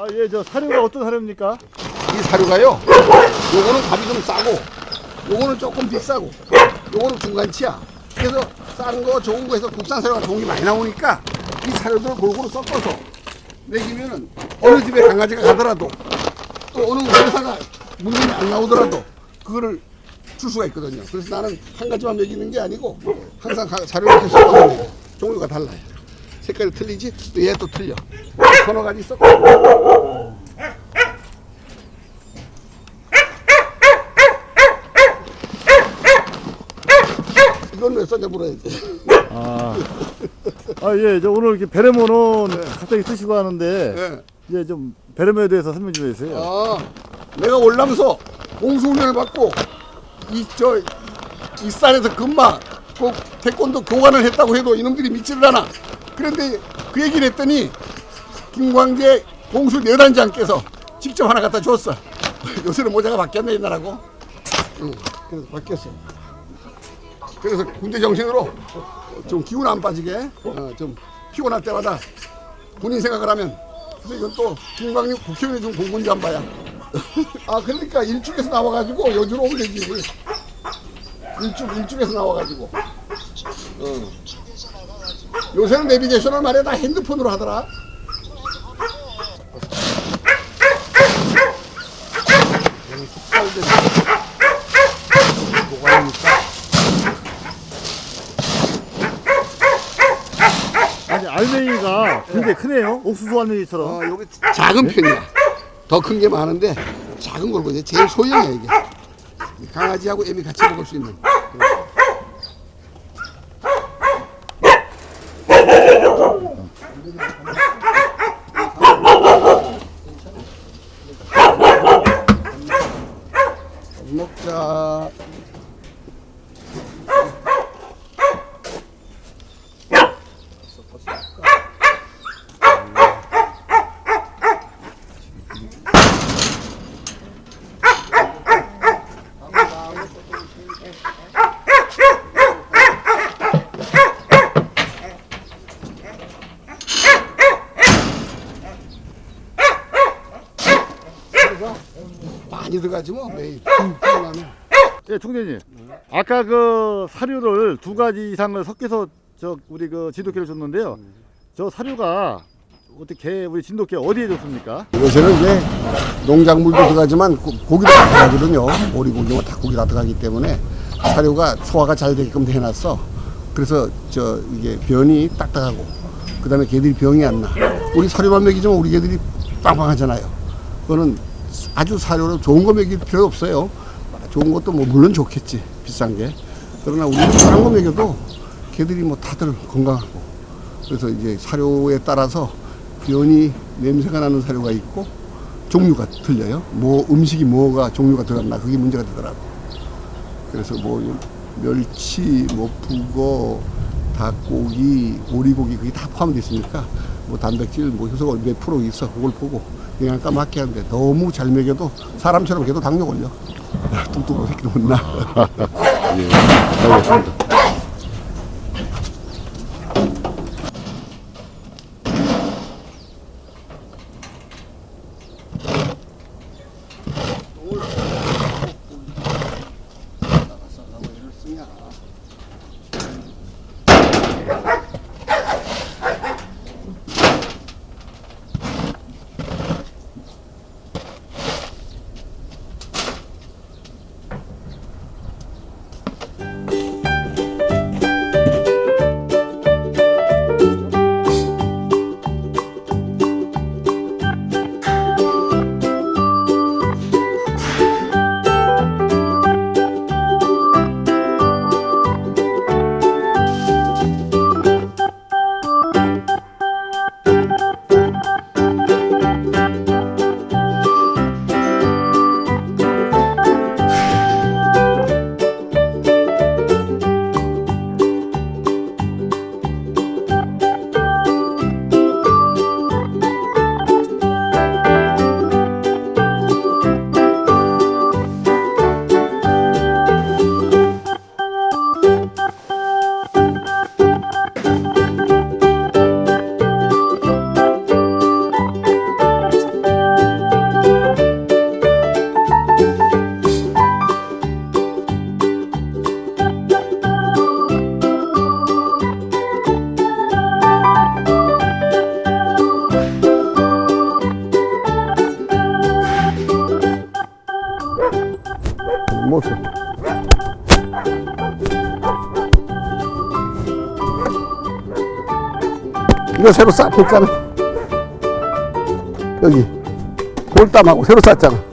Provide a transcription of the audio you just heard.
아, 예, 저 사료가 어떤 사료입니까? 이 사료가요. 요거는 값이 좀 싸고, 요거는 조금 비싸고, 요거는 중간치야. 그래서 싼 거, 좋은 거에서 국산 사료가 좋은 게 많이 나오니까 이 사료들 골고루 섞어서 먹이면은 어느 집에 강아지가 가더라도 또 어느 회사가 물건이 안 나오더라도 그거를 줄 수가 있거든요. 그래서 나는 한 가지만 먹이는 게 아니고 항상 가- 사료를 섞어서 먹여요. 종류가 달라요. 색깔이 틀리지? 또 얘 또 틀려. 서너 가지 섞어. 이건 왜 썼냐 물어야지. 아, 아, 예, 저 오늘 이렇게 베레모는 갑자기 쓰시고 하는데, 예. 예, 좀 베레모에 대해서 설명 좀 해주세요. 아, 내가 올라면서 공수훈련을 받고 이저 이 산에서 금방 꼭 태권도 교관을 했다고 해도 이놈들이 믿지를 않아. 그런데 그 얘기를 했더니 김광재 공수 내단장께서 직접 하나 갖다 줬어. 요새는 모자가 바뀌었네 옛날하고. 응, 그래서 바뀌었어. 그래서 군대 정신으로 좀 기운 안 빠지게 어, 좀 피곤할 때마다 군인 생각을 하면 그래서 이건 또 김광육 국회의원이 좀 공군 잠바야. 아 그러니까 일중에서 나와가지고 여주로 오면 되지. 일중 일중에서 나와가지고. 어. 요새는 내비게이션을 말해 다 핸드폰으로 하더라. 여기? 아니, 알맹이가 굉장히 크네요. 옥수수 알맹이처럼. 어, 요게 작은 편이야. 더 큰 게 많은데 작은 걸고 이제 제일 소형이야 이게. 강아지하고 애미 같이 먹을 수 있는. 밥 먹자. 많이 들어가지 뭐 매일. 나면. 예, 총재님. 아까 그 사료를 두 가지 이상을 섞여서 저 우리 그 진돗개를 줬는데요. 저 사료가 어떻게 우리 진돗개 어디에 줬습니까? 요새는 이제 농작물도 들어가지만 고- 고기도 다 들어가거든요. 오리고기와 닭고기 다 들어가기 때문에 사료가 소화가 잘 되게끔 해놨어. 그래서 저 이게 변이 딱딱하고 그다음에 개들이 병이 안 나. 우리 사료만 먹이지만 우리 개들이 빵빵하잖아요. 그거는 아주 사료로 좋은 거 먹일 필요 없어요. 좋은 것도 뭐 물론 좋겠지 비싼 게. 그러나 우리 싼거 먹여도 개들이 뭐 다들 건강하고 그래서 이제 사료에 따라서 변이 냄새가 나는 사료가 있고 종류가 틀려요. 뭐 음식이 뭐가 종류가 들어갔나 그게 문제가 되더라고. 그래서 뭐 멸치, 뭐 북어, 닭고기, 오리고기 그게 다 포함되어 있으니까 뭐 단백질 뭐 효소가 몇 프로 있어 그걸 보고 영양가 맞게 하는데 너무 잘 먹여도 사람처럼 걔도 당뇨 걸려. 뚱뚱한 새끼도 못 나. 예, 알겠습니다. 없어. 이거 새로 쌌했잖아 여기. 돌담하고 새로 쌌잖아.